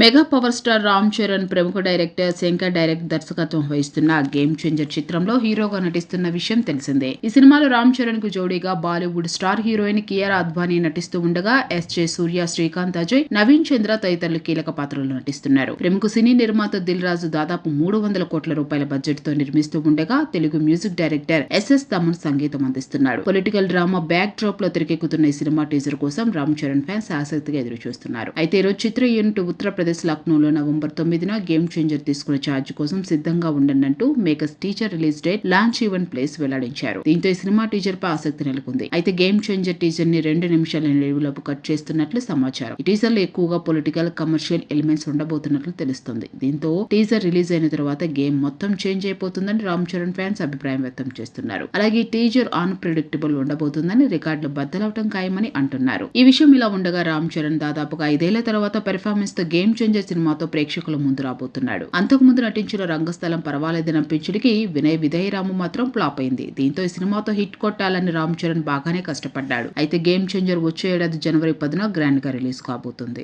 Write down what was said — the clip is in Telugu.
Mega power star Ram Charan ప్రముఖ డైరెక్టర్ శంకర్ డైరెక్ట్ దర్శకత్వం వహిస్తున్న గేమ్ చేంజర్ చిత్రంలో హీరోగా నటిస్తున్న విషయం తెలిసిందే. ఈ సినిమాలో రామ్ చరణ్కు జోడీగా Bollywood star heroine Kiara Advani నటిస్తూ ఉండగా ఎస్ జే సూర్య శ్రీకాంత్ అజయ్ నవీన్ చంద్ర తదితరులు కీలక పాత్రలు నటిస్తున్నారు. ప్రముఖ సినీ నిర్మాత దిల్ రాజు దాదాపు మూడు వందల కోట్ల రూపాయల బడ్జెట్తో నిర్మిస్తూ ఉండగా Telugu music director SS Thaman సంగీతం అందిస్తున్నాడు. పొలిటికల్ డ్రామా బ్యాక్ డ్రాప్లో తెరకెక్కుతున్న ఈ సినిమా టీజర్ కోసం రామ్ చరణ్ ఫ్యాన్స్ ఆసక్తిగా ఎదురు చూస్తున్నారు అయితే ఈరోజు చిత్ర యూనిట్ ఉత్తరప్రదేశ్ లక్నోలో నవంబర్ తొమ్మిదిన గేమ్ చేంజర్ తీసుకునే ఛార్జ్ కోసం సిద్ధంగా ఉండంటూ makers teaser release date launch event place వెల్లడించారు. దీంతో ఈ సినిమా టీజర్ పై ఆసక్తి నెలకొంది. అయితే గేమ్ చేంజర్ టీజర్ని రెండు నిమిషాల నిలువులోపు కట్ చేస్తున్నట్లు సమాచారం. ఈ టీజర్లో ఎక్కువగా పొలిటికల్ కమర్షియల్ ఎలిమెంట్స్ ఉండబోతున్నట్లు తెలుస్తుంది. దీంతో టీజర్ రిలీజ్ అయిన తర్వాత గేమ్ మొత్తం చేంజ్ అయిపోతుందని రామ్ చరణ్ ఫ్యాన్స్ అభిప్రాయం వ్యక్తం చేస్తున్నారు. అలాగే టీజర్ ఆన్ ప్రిడిక్టబుల్ ఉండబోతుందని రికార్డులు బద్దలవటం ఖాయమని అంటున్నారు. ఈ విషయం ఇలా ఉండగా రామ్ చరణ్ దాదాపుగా ఐదేళ్ళ తర్వాత పెర్ఫార్మెన్స్తో గేమ్ చేంజర్ సినిమాతో ప్రేక్షకుల ముందు రాబోతున్నాడు. అంతకు ముందు నటించిన రంగస్థలం పర్వాలేదని పర్వాలేదనిపించుడికి వినయ్ విధేయరాము మాత్రం ఫ్లాప్ అయింది. దీంతో ఈ సినిమాతో హిట్ కొట్టాలని రామ్ చరణ్ బాగానే కష్టపడ్డాడు. అయితే గేమ్ చేంజర్ వచ్చే ఏడాది జనవరి పదిన గ్రాండ్గా రిలీజ్ కాబోతుంది.